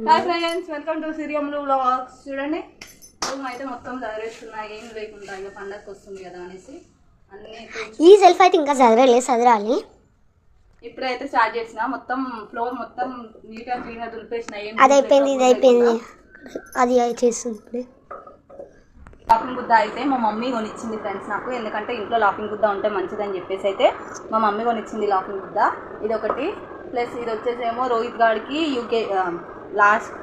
Hi friends welcome to సిరియంలు vlogs చూడండి room అయితే మొత్తం చదివేస్తున్నా ఏం లేకుండా ఇక పండగకి వస్తుంది కదా అనేసి. అన్ని ఈ సెల్ఫ్ అయితే ఇంకా చదవలే చదరాలి ఇప్పుడైతే స్టార్ట్ చేసిన మొత్తం ఫ్లోర్ మొత్తం నీట్గా క్లీన్గా దులిపేసిన ఏం అది అయిపోయింది ఇది అయిపోయింది. అది చేస్తుంది లాఫింగ్ బుద్ధ అయితే మా మమ్మీ కొనిచ్చింది ఫ్రెండ్స్ నాకు ఎందుకంటే ఇంట్లో లాఫింగ్ బుద్ధ ఉంటే మంచిదని చెప్పేసి అయితే మా మమ్మీ కొనిచ్చింది లాఫింగ్ బుద్ధ ఇది ఒకటి ప్లస్ ఇది వచ్చేసేమో రోహిత్ గాడికి యూకే లాస్ట్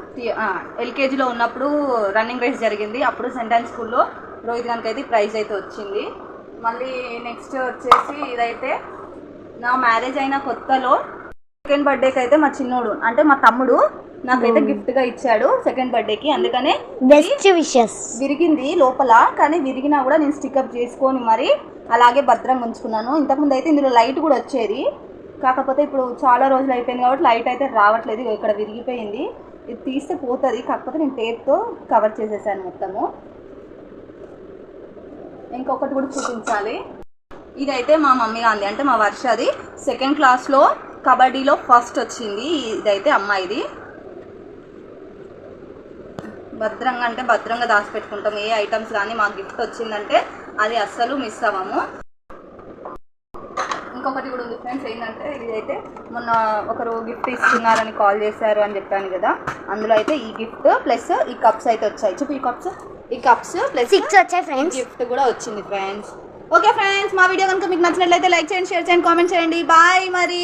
ఎల్కేజీలో ఉన్నప్పుడు రన్నింగ్ రేస్ జరిగింది. అప్పుడు సెంటెన్స్ స్కూల్లో రోహిత్ గానికి అయితే ప్రైజ్ అయితే వచ్చింది. మళ్ళీ నెక్స్ట్ వచ్చేసి ఇదైతే నా మ్యారేజ్ అయిన కొత్తలో సెకండ్ బర్త్డేకి అయితే మా చిన్నోడు అంటే మా తమ్ముడు నాకైతే గిఫ్ట్గా ఇచ్చాడు సెకండ్ బర్త్డేకి అందుకనే బెస్ట్ విషెస్ విరిగింది లోపల కానీ విరిగినా కూడా నేను స్టిక్అప్ చేసుకొని మరి అలాగే భద్రంగా ఉంచుకున్నాను. ఇంతకుముందు అయితే ఇందులో లైట్ కూడా వచ్చేది. కాకపోతే ఇప్పుడు చాలా రోజులు అయిపోయింది కాబట్టి లైట్ అయితే రావట్లేదు. ఇక్కడ విరిగిపోయింది. ఇది తీస్తే పోతుంది. కాకపోతే నేను టేప్తో కవర్ చేసేసాను మొత్తము. ఇంకొకటి కూడా చూపించాలి. ఇదైతే మా మమ్మీ గాంధీ అంటే మా వర్షది సెకండ్ క్లాస్లో కబడ్డీలో ఫస్ట్ వచ్చింది. ఇదైతే అమ్మాయిది. భద్రంగా అంటే భద్రంగా దాచిపెట్టుకుంటాం. ఏ ఐటమ్స్ కానీ మాకు గిఫ్ట్ వచ్చిందంటే అది అస్సలు మిస్ అవ్వము. ఇంకొకటి కూడా ఉంది ఫ్రెండ్స్ ఏంటంటే ఇదైతే మొన్న ఒకరు గిఫ్ట్ ఇస్తున్నారని కాల్ చేశారు అని చెప్పాను కదా. అందులో అయితే ఈ గిఫ్ట్ ప్లస్ ఈ కప్స్ అయితే వచ్చాయి. చూపు ఈ కప్స్ ఈ కప్స్ ప్లస్ సిక్స్ వచ్చాయి ఫ్రెండ్స్ గిఫ్ట్ కూడా వచ్చింది ఫ్రెండ్స్ ఓకే ఫ్రెండ్స్ మా వీడియో కనుక మీకు నచ్చినట్లయితే లైక్ చేయండి షేర్ చేయండి కామెంట్ చేయండి. బాయ్ మరి.